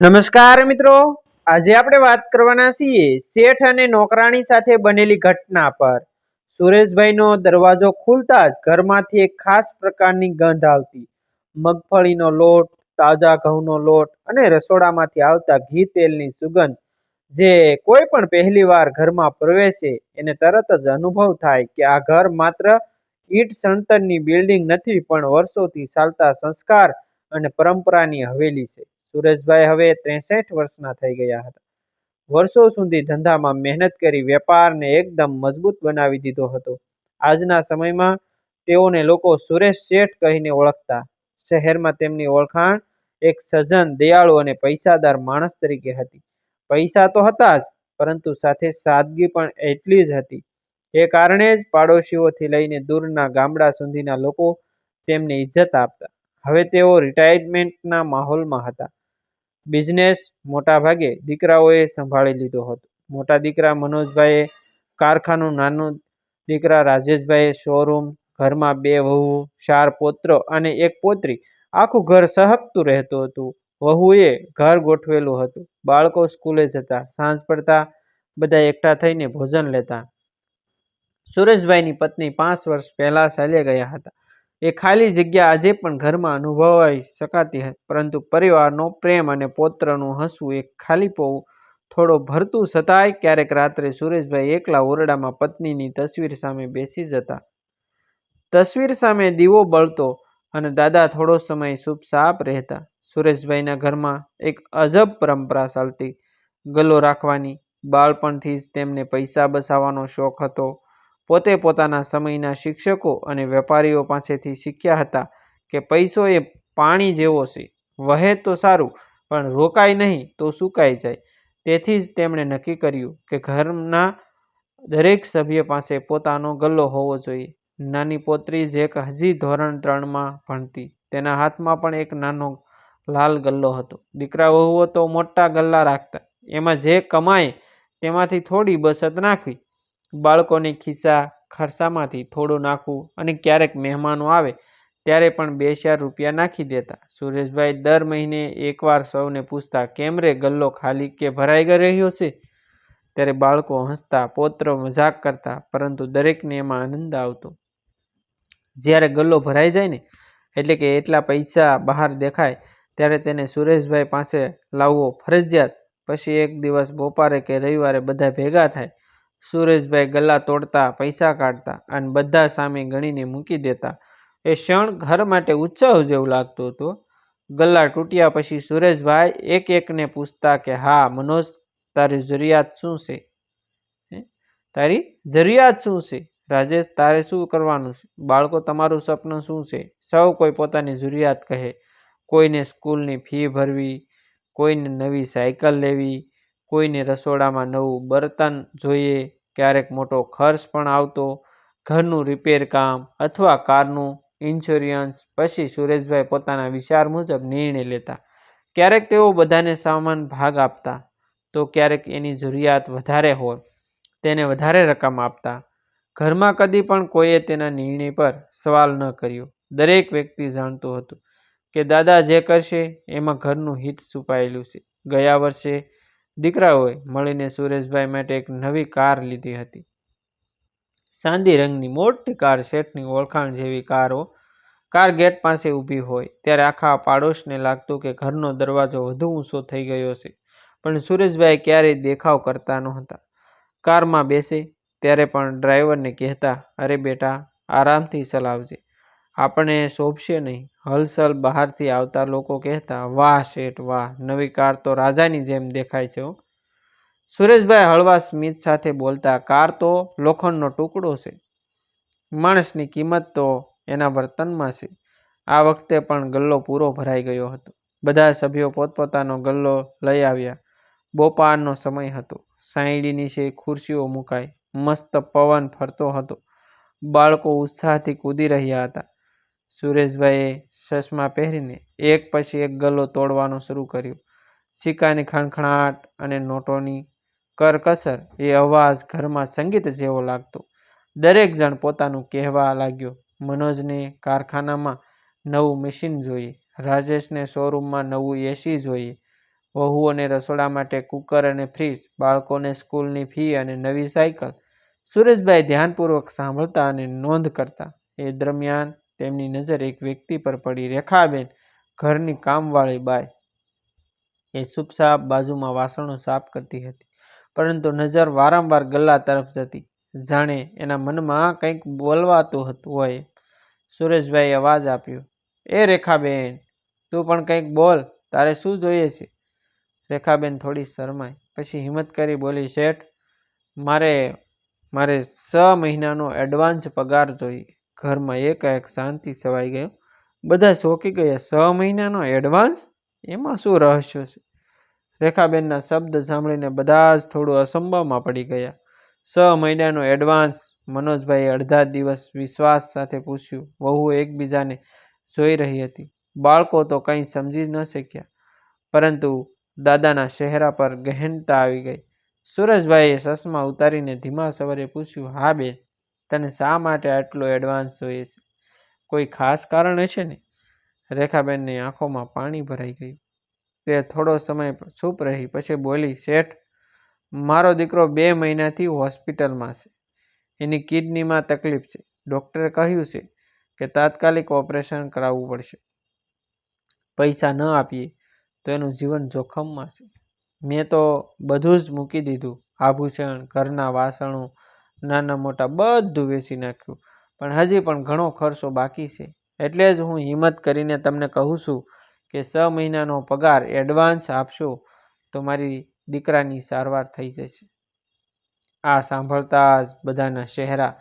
નમસ્કાર મિત્રો. આજે આપણે વાત કરવાના છીએ શેઠ અને નોકરાણી સાથે બનેલી ઘટના પર. સુરેશભાઈનો દરવાજો ખુલતા જ ઘરમાંથી એક ખાસ પ્રકારની ગંધ આવતી. મગફળીનો લોટ, તાજા ઘઉંનો લોટ અને રસોડામાંથી આવતા ઘી તેલની સુગંધ જે કોઈ પણ પહેલી વાર ઘરમાં પ્રવેશે એને તરત જ અનુભવ થાય કે આ ઘર માત્ર ઈટ સણતરની બિલ્ડિંગ નથી પણ વર્ષોથી ચાલતા સંસ્કાર અને પરંપરાની હવેલી છે. સુરેશભાઈ હવે ત્રેસઠ વર્ષના થઈ ગયા હતા. વર્ષો સુધી ધંધામાં મહેનત કરી વેપારને એકદમ મજબૂત બનાવી દીધો હતો. આજના સમયમાં તેઓને લોકો સુરેશ શેઠ કહીને ઓળખતા. શહેરમાં તેમની ઓળખાણ એક સજ્જન, દયાળુ અને પૈસાદાર માણસ તરીકે હતી. પૈસા તો હતા જ, પરંતુ સાથે સાદગી પણ એટલી જ હતી. એ કારણે જ પાડોશીઓથી લઈને દૂરના ગામડા સુધીના લોકો તેમને ઇજ્જત આપતા. હવે તેઓ રિટાયરમેન્ટના માહોલમાં હતા. બિઝનેસ મોટાભાગે દીકરાઓએ સંભાળી લીધો હતો. મોટા દીકરા મનોજભાઈએ કારખાનું નાનું દીકરા રાજેશભાઈએ શોરૂમ ઘરમાં બે વહુ, ચાર પોત્ર અને એક પોત્રી આખું ઘર સહકતું રહેતું હતું. વહુએ ઘર ગોઠવેલું હતું. બાળકો સ્કૂલે જતા, સાંજ પડતા બધા એકઠા થઈને ભોજન લેતા. સુરેશભાઈની પત્ની પાંચ વર્ષ પહેલા ચાલ્યા ગયા હતા. એ ખાલી જગ્યા આજે પણ ઘરમાં અનુભવાઈ શકાતી હતી, પરંતુ પરિવારનો પ્રેમ અને પૌત્રનું હસવું એક ખાલીપો થોડો ભરતું છતાંય ક્યારેક રાત્રે સુરેશભાઈ એકલા ઓરડામાં પત્નીની તસવીર સામે બેસી જતા. તસવીર સામે દીવો બળતો અને દાદા થોડો સમય ચૂપચાપ રહેતા. સુરેશભાઈના ઘરમાં એક અજબ પરંપરા ચાલતી. ગલો રાખવાની, બાળપણથી જ તેમને પૈસા બસાવવાનો શોખ હતો. પોતે પોતાના સમયના શિક્ષકો અને વેપારીઓ પાસેથી શીખ્યા હતા કે પૈસો એ પાણી જેવો છે. વહે તો સારું, પણ રોકાય નહીં તો સુકાઈ જાય. તેથી જ તેમણે નક્કી કર્યું કે ઘરના દરેક સભ્ય પાસે પોતાનો ગલ્લો હોવો જોઈએ. નાની પોત્રી જે હજી ધોરણ ત્રણમાં ભણતી. તેના હાથમાં પણ એક નાનો લાલ ગલ્લો હતો. દીકરા વહુઓ તો મોટા ગલ્લા રાખતા. એમાં જે કમાય તેમાંથી થોડી બચત નાખવી. બાળકોને ખિસ્સા ખર્ચામાંથી થોડું નાખવું અને ક્યારેક મહેમાનો આવે ત્યારે પણ બે ચાર રૂપિયા નાખી દેતા. સુરેશભાઈ દર મહિને એકવાર સૌને પૂછતા, કેમ રે ગલ્લો ખાલી કે ભરાઈ ગયો રહ્યો છે? ત્યારે બાળકો હસતા, પૌત્રો મજાક કરતા, પરંતુ દરેકને એમાં આનંદ આવતો. જ્યારે ગલ્લો ભરાઈ જાય ને, એટલે કે એટલા પૈસા બહાર દેખાય, ત્યારે તેને સુરેશભાઈ પાસે લાવવો ફરજિયાત. પછી એક દિવસ બપોરે કે રવિવારે બધા ભેગા થાય સુરેશભાઈ ગલ્લા તોડતા, પૈસા કાઢતા અને બધા સામે ગણીને મૂકી દેતા. એ ક્ષણ ઘર માટે ઉત્સાહ જેવું લાગતું હતું. ગલ્લા તૂટ્યા પછી સુરેશભાઈ એક એકને પૂછતા કે, હા, મનોજ, તારી જરૂરિયાત શું છે? તારી જરૂરિયાત શું છે? રાજેશ, તારે શું કરવાનું છે? બાળકો, તમારું સપનું શું છે? સૌ કોઈ પોતાની જરૂરિયાત કહે. કોઈને સ્કૂલની ફી ભરવી, કોઈને નવી સાયકલ લેવી કોઈને રસોડામાં નવું બર્તન જોઈએ, ક્યારેક મોટો ખર્ચ પણ આવતો, ઘરનું રિપેર કામ અથવા કારનું ઇન્સ્યોરન્સ પછી સુરેશભાઈ પોતાના વિચાર મુજબ નિર્ણય લેતા. ક્યારેક તેઓ બધાને સામાન ભાગ આપતા, તો ક્યારેક એની જરૂરિયાત વધારે હોય, તેને વધારે રકમ આપતા. ઘરમાં કદી પણ કોઈએ તેના નિર્ણય પર સવાલ ન કર્યો. દરેક વ્યક્તિ જાણતું હતું કે દાદા જે કરશે, એમાં ઘરનું હિત છુપાયેલું છે. ગયા વર્ષે દીકરાઓએ મળીને સુરેશભાઈ માટે એક નવી કાર લીધી હતી. સાંદી રંગની મોટી કાર, શેઠની ઓળખાણ જેવી કારો, કાર ગેટ પાસે ઊભી હોય. ત્યારે આખા પાડોશને લાગતું કે ઘરનો દરવાજો વધુ ઊંચો થઈ ગયો છે. પણ સુરેશભાઈ ક્યારેય દેખાવ કરતા નહોતા. કારમાં બેસે, ત્યારે પણ ડ્રાઈવરને કહેતા, અરે બેટા, આરામથી ચલાવજે. આપણે શોભશે નહીં. હલચલ બહારથી આવતા લોકો કહેતા, વાહ શેઠ, વાહ, નવી કાર તો રાજાની જેમ દેખાય છે સુરેશભાઈ હળવા સ્મિત સાથે બોલતા, કાર તો લોખંડનો ટુકડો છે. માણસની કિંમત તો એના વર્તનમાં છે. આ વખતે પણ ગલ્લો પૂરો ભરાઈ ગયો હતો. બધા સભ્યો પોતપોતાનો ગલ્લો લઈ આવ્યા. બોપારનો સમય હતો. સાયડી નીચે ખુરશીઓ મુકાઈ. મસ્ત પવન ફરતો હતો. બાળકો ઉત્સાહથી કૂદી રહ્યા હતા. સુરેશભાઈએ ચશ્મા પહેરીને એક પછી એક ગલ્લો તોડવાનું શરૂ કર્યું. સિક્કાની ખણખણાટ અને નોટોની કરકસર એ અવાજ ઘરમાં સંગીત જેવો લાગતો. દરેક જણ પોતાનું કહેવા લાગ્યો, મનોજને કારખાનામાં નવું મશીન જોઈએ, રાજેશને શોરૂમમાં નવું એસી જોઈએ, વહુઓને રસોડા માટે કુકર અને ફ્રીજ, બાળકોને સ્કૂલની ફી અને નવી સાયકલ. સુરેશભાઈ ધ્યાનપૂર્વક સાંભળતા અને નોંધ કરતા એ દરમિયાન તેમની નજર એક વ્યક્તિ પર પડી. રેખાબેન, ઘરની કામવાળી બાય. એ ચૂપચાપ બાજુમાં વાસણો સાફ કરતી હતી, પરંતુ નજર વારંવાર ગલ્લા તરફ જતી. જાણે એના મનમાં કંઈક બોલવાતું હતું હોય. સુરેશભાઈએ અવાજ આપ્યો, એ રેખાબેન, તું પણ કંઈક બોલ, તારે શું જોઈએ છે? રેખાબેન થોડી શરમાઈ, પછી હિંમત કરી બોલી, શેઠ, મારે મારે છ મહિનાનો એડવાન્સ પગાર જોઈએ. ઘરમાં એકાએક શાંતિ છવાઈ ગયો. બધા શોકી ગયા. છ મહિનાનો એડવાન્સ એમાં શું રહસ્ય છે? રેખાબેનના શબ્દ સાંભળીને બધા જ થોડું અસંભાવમાં પડી ગયા. છ મહિનાનો એડવાન્સ મનોજભાઈએ અડધા દિવસ વિશ્વાસ સાથે પૂછ્યું. વહુ એકબીજાને જોઈ રહી હતી. બાળકો તો કંઈ સમજી ન શક્યા. પરંતુ દાદાના ચહેરા પર ગહેનતા આવી ગઈ. સુરેશભાઈએ ચશ્મા ઉતારીને ધીમા સવારે પૂછ્યું, હા બેન તને શા માટે આટલો એડવાન્સ જોઈએ છે? કોઈ ખાસ કારણ હશે ને? રેખાબેનની આંખોમાં પાણી ભરાઈ ગયું. તે થોડો સમય ચૂપ રહી, પછી બોલી, શેઠ, મારો દીકરો બે મહિનાથી હોસ્પિટલમાં છે. એની કિડનીમાં તકલીફ છે. ડૉક્ટરે કહ્યું છે કે તાત્કાલિક ઓપરેશન કરાવવું પડશે. પૈસા ન આપીએ તો એનું જીવન જોખમમાં છે. મેં તો બધું જ મૂકી દીધું. આભૂષણ, ઘરના વાસણો નાના મોટા બધું વેચી નાખ્યું. પણ હજી પણ ઘણો ખર્ચો બાકી છે. એટલે જ હું હિંમત કરીને તમને કહું છું કે છ મહિનાનો પગાર એડવાન્સ આપશો તો મારી દીકરાની સારવાર થઈ જશે. આ સાંભળતા જ બધાના ચહેરા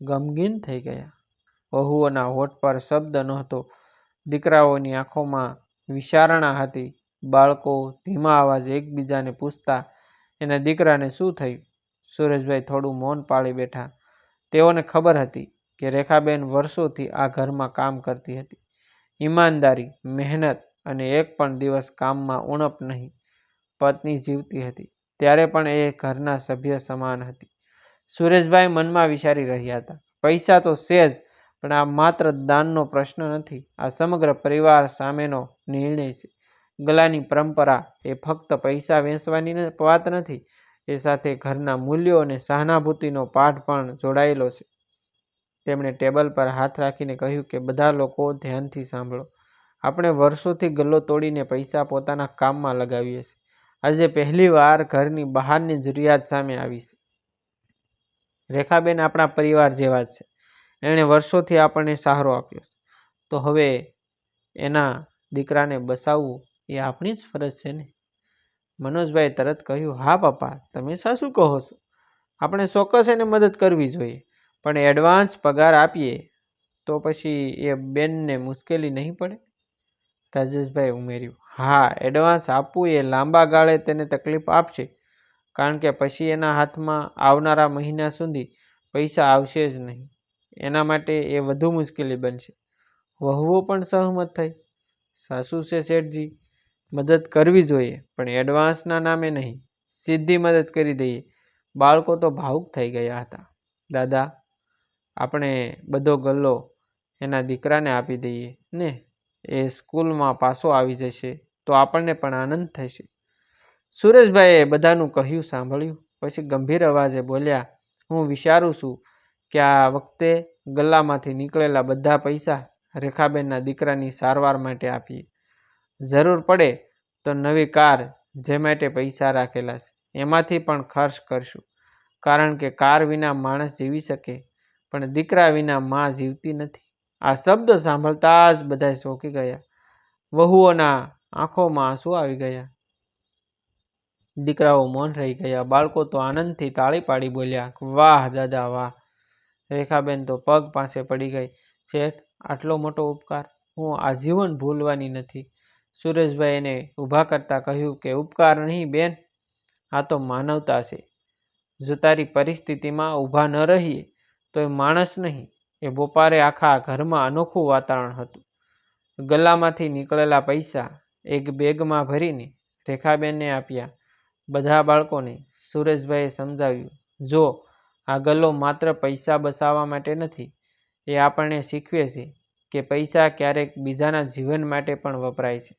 ગમગીન થઈ ગયા. વહુઓના હોઠ પર શબ્દ નહોતો. દીકરાઓની આંખોમાં વિચારણા હતી. બાળકો ધીમા અવાજે એકબીજાને પૂછતા, એના દીકરાને શું થયું? સુરેશભાઈ થોડું મૌન પાળી બેઠા. તેઓને ખબર હતી કે રેખાબેન વર્ષોથી આ ઘરમાં કામ કરતી હતી. ઈમાનદારી, મહેનત અને એક પણ દિવસ કામમાં ઉણપ નહીં. પત્ની જીવતી હતી. ત્યારે પણ એ ઘરના સભ્ય સમાન હતી. સુરેશભાઈ મનમાં વિચારી રહ્યા હતા. પૈસા તો છે જ, પણ આ માત્ર દાનનો પ્રશ્ન નથી. આ સમગ્ર પરિવાર સામેનો નિર્ણય છે. ગલાની પરંપરા એ ફક્ત પૈસા વેચવાની વાત નથી એ સાથે ઘરના મૂલ્યો અને સહાનુભૂતિનો પાઠ પણ જોડાયેલો છે. તેમણે ટેબલ પર હાથ રાખીને કહ્યું કે, બધા લોકો ધ્યાનથી સાંભળો. આપણે વર્ષોથી ગલ્લો તોડીને પૈસા પોતાના કામમાં લગાવીએ છીએ. આજે પહેલી વાર ઘરની બહારની જરૂરિયાત સામે આવી છે. રેખાબેન આપણા પરિવાર જેવા છે. એણે વર્ષોથી આપણને સહારો આપ્યો તો હવે એના દીકરાને બસાવવું એ આપણી જ ફરજ છે ને? મનોજભાઈ તરત કહ્યું, હા, પપ્પા, તમે સાસુ કહો છો. આપણે ચોક્કસ એને મદદ કરવી જોઈએ. પણ એડવાન્સ પગાર આપીએ તો પછી એ બેનને મુશ્કેલી નહીં પડે. રાજેશભાઈ ઉમેર્યું, હા, એડવાન્સ આપવું એ લાંબા ગાળે તેને તકલીફ આપશે. કારણ કે પછી એના હાથમાં આવનારા મહિના સુધી પૈસા આવશે જ નહીં. એના માટે એ વધુ મુશ્કેલી બનશે. વહુઓ પણ સહમત થઈ. સાસુ છે શેઠજી મદદ કરવી જોઈએ, પણ એડવાન્સના નામે નહીં. સીધી મદદ કરી દઈએ. બાળકો તો ભાવુક થઈ ગયા હતા. દાદા, આપણે બધો ગલ્લો એના દીકરાને આપી દઈએ, ને એ સ્કૂલમાં પાછો આવી જશે, તો આપણને પણ આનંદ થશે. સુરેશભાઈએ બધાનું કહ્યું સાંભળ્યું, પછી ગંભીર અવાજે બોલ્યા, હું વિચારું છું કે આ વખતે ગલ્લામાંથી નીકળેલા બધા પૈસા રેખાબેનના દીકરાની સારવાર માટે આપીએ. જરૂર પડે તો નવી કાર જે માટે પૈસા રાખેલા છે, એમાંથી પણ ખર્ચ કરશું. કારણ કે કાર વિના માણસ જીવી શકે, પણ દીકરા વિના માં જીવતી નથી. આ શબ્દ સાંભળતા જ બધા શોકી ગયા. વહુઓના આંખોમાં આંસુ આવી ગયા. દીકરાઓ મૌન રહી ગયા. બાળકો તો આનંદથી તાળી પાડી બોલ્યા, વાહ, દાદા, વાહ. રેખાબેન તો પગ પાસે પડી ગઈ. શેઠ, આટલો મોટો ઉપકાર. હું આજીવન ભૂલવાની નથી. સુરેશભાઈ એને ઊભા કરતા કહ્યું કે, ઉપકાર નહીં બેન, આ તો માનવતા છે. જો તારી પરિસ્થિતિમાં ઊભા ન રહીએ તો એ માણસ નહીં. એ બપોરે આખા ઘરમાં અનોખું વાતાવરણ હતું. ગલ્લામાંથી નીકળેલા પૈસા એક બેગમાં ભરીને રેખાબેનને આપ્યા. બધા બાળકોને સુરેશભાઈએ સમજાવ્યું, જો, આ ગલ્લો માત્ર પૈસા બસાવવા માટે નથી, એ આપણને શીખવે છે કે પૈસા ક્યારેક બીજાના જીવન માટે પણ વપરાય છે.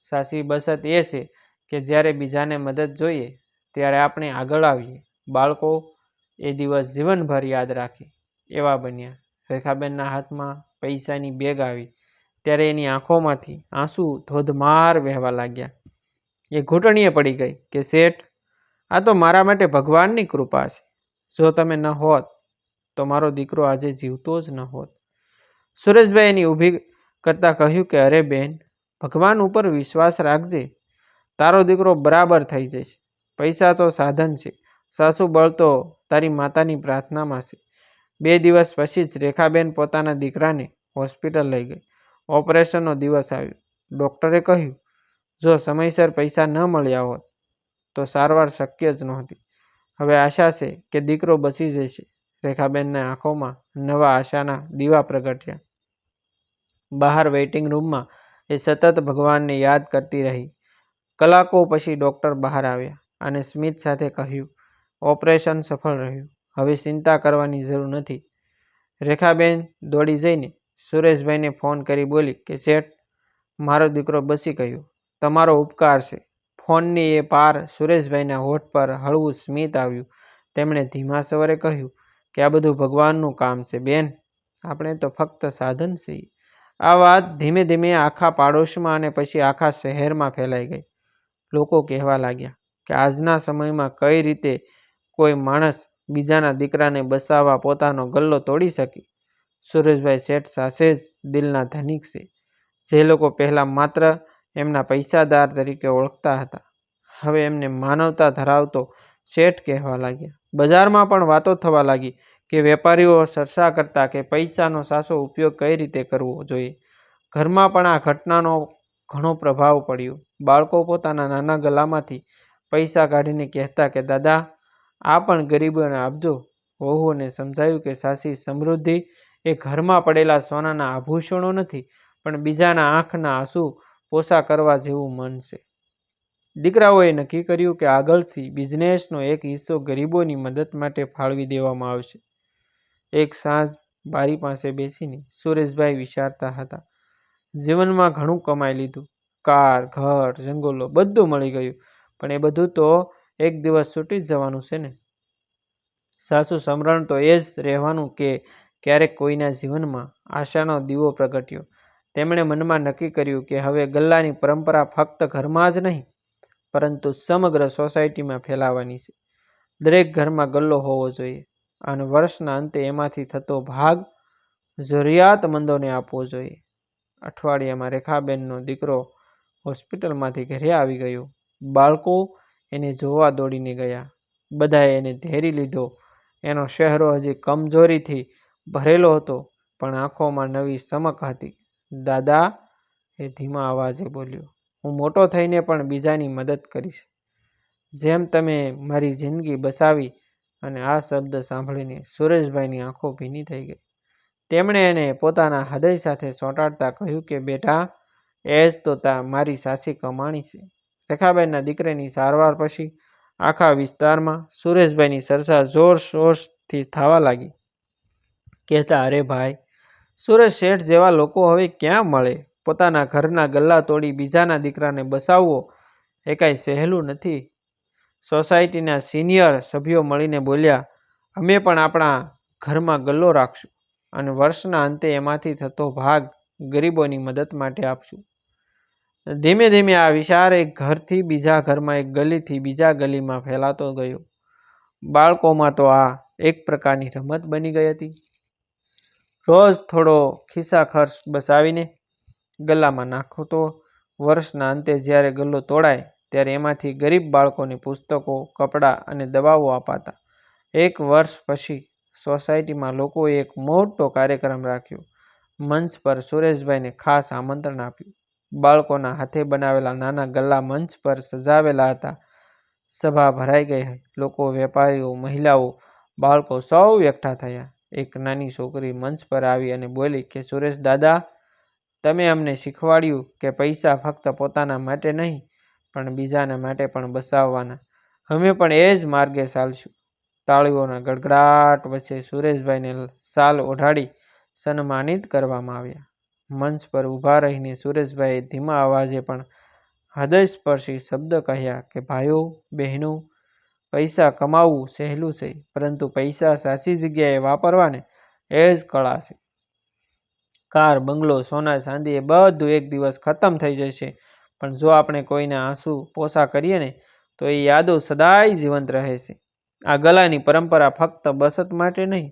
સાચી બસત એ છે કે જ્યારે બીજાને મદદ જોઈએ, ત્યારે આપણે આગળ આવીએ. બાળકો, એ દિવસ જીવનભર યાદ રાખે. એવા બન્યા. રેખાબેનના હાથમાં પૈસાની બેગ આવી. ત્યારે એની આંખોમાંથી આંસુ ધોધમાર વહેવા લાગ્યા. એ ઘૂંટણીએ પડી ગઈ કે, શેઠ, આ તો મારા માટે ભગવાનની કૃપા છે. જો તમે ન હોત, તો મારો દીકરો આજે જીવતો જ ન હોત. સુરેશભાઈ એની ઊભી કરતાં કહ્યું કે, અરે બેન ભગવાન ઉપર વિશ્વાસ રાખજે. તારો દીકરો બરાબર થઈ જશે પૈસા તો સાધન છે. સાસુ બળ તો તારી માતાની પ્રાર્થનામાં છે. બે દિવસ પછી જ રેખાબેન પોતાના દીકરાને હોસ્પિટલ લઈ ગઈ. ઓપરેશનનો દિવસ આવ્યો. ડૉક્ટરે કહ્યું, જો સમયસર પૈસા ન મળ્યા હોત, તો સારવાર શક્ય જ નહોતી. હવે આશા છે કે દીકરો બચી જશે. રેખાબેનના આંખોમાં નવા આશાના દીવા પ્રગટ્યા. બહાર વેઇટિંગ રૂમમાં એ સતત ભગવાનને યાદ કરતી રહી. કલાકો પછી ડૉક્ટર બહાર આવ્યા અને સ્મિત સાથે કહ્યું, ઓપરેશન સફળ રહ્યું. હવે ચિંતા કરવાની જરૂર નથી. રેખાબેન દોડી જઈને સુરેશભાઈને ફોન કરી બોલી કે, શેઠ, મારો દીકરો બસી ગયો. તમારો ઉપકાર છે. ફોનની એ પાર સુરેશભાઈના હોઠ પર હળવું સ્મિત આવ્યું. તેમણે ધીમા સવારે કહ્યું, કે આ બધું ભગવાનનું કામ છે, બેન. આપણે તો ફક્ત સાધન છીએ. આ વાત ધીમે ધીમે આખા પાડોશમાં અને પછી આખા શહેરમાં ફેલાઈ ગઈ. લોકો કહેવા લાગ્યા કે આજના સમયમાં કઈ રીતે કોઈ માણસ બીજાના દીકરાને બસાવવા પોતાનો ગલ્લો તોડી શકે? સુરેશભાઈ શેઠ સાસે જ દિલના ધનિક છે. જે લોકો પહેલાં માત્ર એમના પૈસાદાર તરીકે ઓળખતા હતા, હવે એમને માનવતા ધરાવતો શેઠ કહેવા લાગ્યા. બજારમાં પણ વાતો થવા લાગી કે વેપારીઓ ચર્ચા કરતા કે પૈસાનો સાસો ઉપયોગ કઈ રીતે કરવો જોઈએ? ઘરમાં પણ આ ઘટનાનો ઘણો પ્રભાવ પડ્યો. બાળકો પોતાના નાના ગલામાંથી પૈસા કાઢીને કહેતા કે, દાદા, આ પણ ગરીબોને આપજો. વહુઓને સમજાયું કે સાસી સમૃદ્ધિ એ ઘરમાં પડેલા સોનાના આભૂષણો નથી, પણ બીજાના આંખના આંસુ પોસા કરવા જેવું મન છે. દીકરાઓએ નક્કી કર્યું કે, આગળથી બિઝનેસનો એક હિસ્સો ગરીબોની મદદ માટે ફાળવી દેવામાં આવશે. એક સાંજ બારી પાસે બેસીને સુરેશભાઈ વિચારતા હતા, જીવનમાં ઘણું કમાઈ લીધું. કાર, ઘર, જંગલો બધું મળી ગયું, પણ એ બધું તો એક દિવસ છૂટી જવાનું છે ને? સાસુ સમરણ તો એ જ રહેવાનું કે ક્યારેક કોઈના જીવનમાં આશાનો દીવો પ્રગટ્યો. તેમણે મનમાં નક્કી કર્યું કે હવે ગલ્લાની પરંપરા ફક્ત ઘરમાં જ નહીં, પરંતુ સમગ્ર સોસાયટીમાં ફેલાવાની છે. દરેક ઘરમાં ગલ્લો હોવો જોઈએ. અને વર્ષના અંતે એમાંથી થતો ભાગ જરૂરિયાતમંદોને આપવો જોઈએ. અઠવાડિયામાં રેખાબેનનો દીકરો હોસ્પિટલમાંથી ઘરે આવી ગયો. બાળકો એને જોવા દોડીને ગયા. બધાએ એને ધેરી લીધો. એનો ચહેરો હજી કમજોરીથી ભરેલો હતો, પણ આંખોમાં નવી ચમક હતી. દાદા, એ ધીમા અવાજે બોલ્યો, હું મોટો થઈને પણ બીજાની મદદ કરીશ. જેમ તમે મારી જિંદગી બસાવી અને આ શબ્દ સાંભળીને સુરેશભાઈની આંખો ભીની થઈ ગઈ. તેમણે એને પોતાના હૃદય સાથે ચોંટાડતા કહ્યું કે, બેટા એ જ તો તા મારી સાસી કમાણી છે. રેખાબેનના દીકરાની સારવાર પછી આખા વિસ્તારમાં સુરેશભાઈની ચર્ચા જોર શોરથી થવા લાગી. કહેતા, અરે ભાઈ, સુરેશ શેઠ જેવા લોકો હવે ક્યાં મળે? પોતાના ઘરના ગલ્લા તોડી બીજાના દીકરાને બસાવવો એ કાંઈ સહેલું નથી. સોસાયટીના સિનિયર સભ્યો મળીને બોલ્યા, અમે પણ આપણા ઘરમાં ગલ્લો રાખશું અને વર્ષના અંતે એમાંથી થતો ભાગ ગરીબોની મદદ માટે આપશું. ધીમે ધીમે આ વિચાર એક ઘરથી બીજા ઘરમાં, એક ગલીથી બીજા ગલીમાં ફેલાતો ગયો. બાળકોમાં તો આ એક પ્રકારની રમત બની ગઈ હતી. રોજ થોડો ખિસ્સા ખર્ચ બસાવીને ગલ્લામાં નાખો તો વર્ષના અંતે જ્યારે ગલ્લો તોડાય ત્યારે એમાંથી ગરીબ બાળકોને પુસ્તકો, કપડાં અને દવાઓ અપાતા. એક વર્ષ પછી સોસાયટીમાં લોકોએ એક મોટો કાર્યક્રમ રાખ્યો. મંચ પર સુરેશભાઈને ખાસ આમંત્રણ આપ્યું. બાળકોના હાથે બનાવેલા નાના ગલ્લા મંચ પર સજાવેલા હતા. સભા ભરાઈ ગઈ લોકો, વેપારીઓ, મહિલાઓ, બાળકો સૌ એકઠા થયા. એક નાની છોકરી મંચ પર આવી અને બોલી કે, સુરેશ દાદા, તમે અમને શીખવાડ્યું કે પૈસા ફક્ત પોતાના માટે નહીં પણ બીજાના માટે પણ બસાવવાના. અમે પણ એ જ માર્ગે ચાલશું. તાળીઓના ગડગડાટ વચ્ચે સુરેશભાઈને સાલ ઓઢાડી સન્માનિત કરવામાં આવ્યા. મંચ પર ઊભા રહીને સુરેશભાઈએ ધીમા અવાજે પણ હૃદયસ્પર્શી શબ્દ કહ્યા કે, ભાઈઓ, બહેનો, પૈસા કમાવવું સહેલું છે, પરંતુ પૈસા સાચી જગ્યાએ વાપરવાને એ જ કળા છે. કાર, બંગલો, સોના ચાંદી એ બધું એક દિવસ ખતમ થઈ જશે. પણ જો આપણે કોઈને આંસુ પોસા કરીએ ને, તો એ યાદો સદાય જીવંત રહે છે. આ ગલાની પરંપરા ફક્ત બસત માટે નહીં,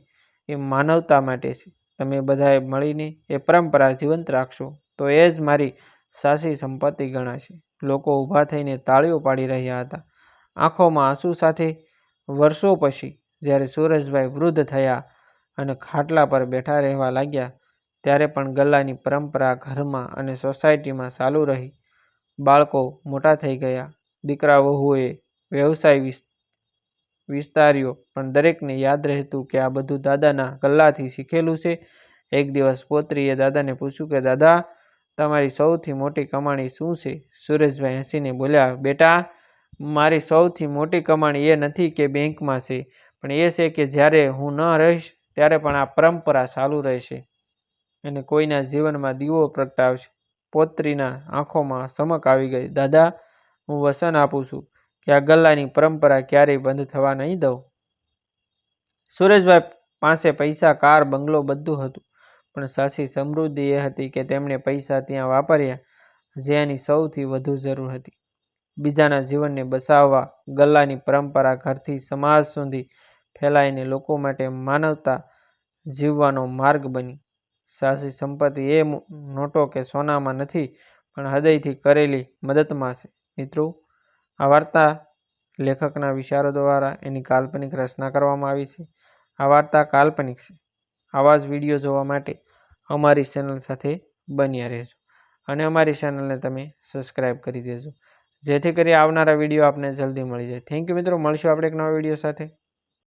એ માનવતા માટે છે. તમે બધાએ મળીને એ પરંપરા જીવંત રાખશો, તો એ જ મારી સાચી સંપત્તિ ગણાશે. લોકો ઊભા થઈને તાળીઓ પાડી રહ્યા હતા. આંખોમાં આંસુ સાથે વર્ષો પછી, જ્યારે સુરજભાઈ વૃદ્ધ થયા અને ખાટલા પર બેઠા રહેવા લાગ્યા, ત્યારે પણ ગલ્લાની પરંપરા ઘરમાં અને સોસાયટીમાં ચાલુ રહી. બાળકો મોટા થઈ ગયા. દીકરા વહુએ વ્યવસાય વિસ, વિસ્તાર્યો, પણ દરેકને યાદ રહેતું કે આ બધું દાદાના ગલ્લાથી શીખેલું છે. એક દિવસ પોત્રીએ દાદાને પૂછ્યું કે, દાદા, તમારી સૌથી મોટી કમાણી શું છે? સુરેશભાઈ હસીને બોલ્યા, બેટા, મારી સૌથી મોટી કમાણી એ નથી કે બેંકમાં છે, પણ એ છે કે જ્યારે હું ન રહીશ ત્યારે પણ આ પરંપરા ચાલુ રહેશે અને કોઈના જીવનમાં દીવો પ્રગટાવશે. પોત્રીના આંખોમાં ચમક આવી ગઈ. દાદા, હું વચન આપું છું. કે આ ગલ્લાની પરંપરા ક્યારેય બંધ થવા નહીં દઉં. સુરેશભાઈ પાસે પૈસા, કાર, બંગલો બધું હતું. પણ સાચી સમૃદ્ધિ એ હતી કે તેમણે પૈસા ત્યાં વાપર્યા જ્યાંની સૌથી વધુ જરૂર હતી. બીજાના જીવનને બચાવવા ગલ્લાની પરંપરા ઘરથી સમાજ સુધી ફેલાઈને લોકો માટે માનવતા જીવવાનો માર્ગ બની. સાચી સંપત્તિ એ નોટો કે સોનામાં નથી, પણ હૃદયથી કરેલી મદદમાં છે. મિત્રો, આ વાર્તા લેખકના વિચારો દ્વારા એની કાલ્પનિક રચના કરવામાં આવી છે. આ વાર્તા કાલ્પનિક છે. આવા જ વીડિયો જોવા માટે અમારી ચેનલ સાથે બન્યા રહેજો અને અમારી ચેનલને તમે સબસ્ક્રાઈબ કરી દેજો. જેથી કરી આવનારા વીડિયો આપને જલ્દી મળી જાય. થેન્ક યુ મિત્રો. મળશું આપણે એક નવા વીડિયો સાથે.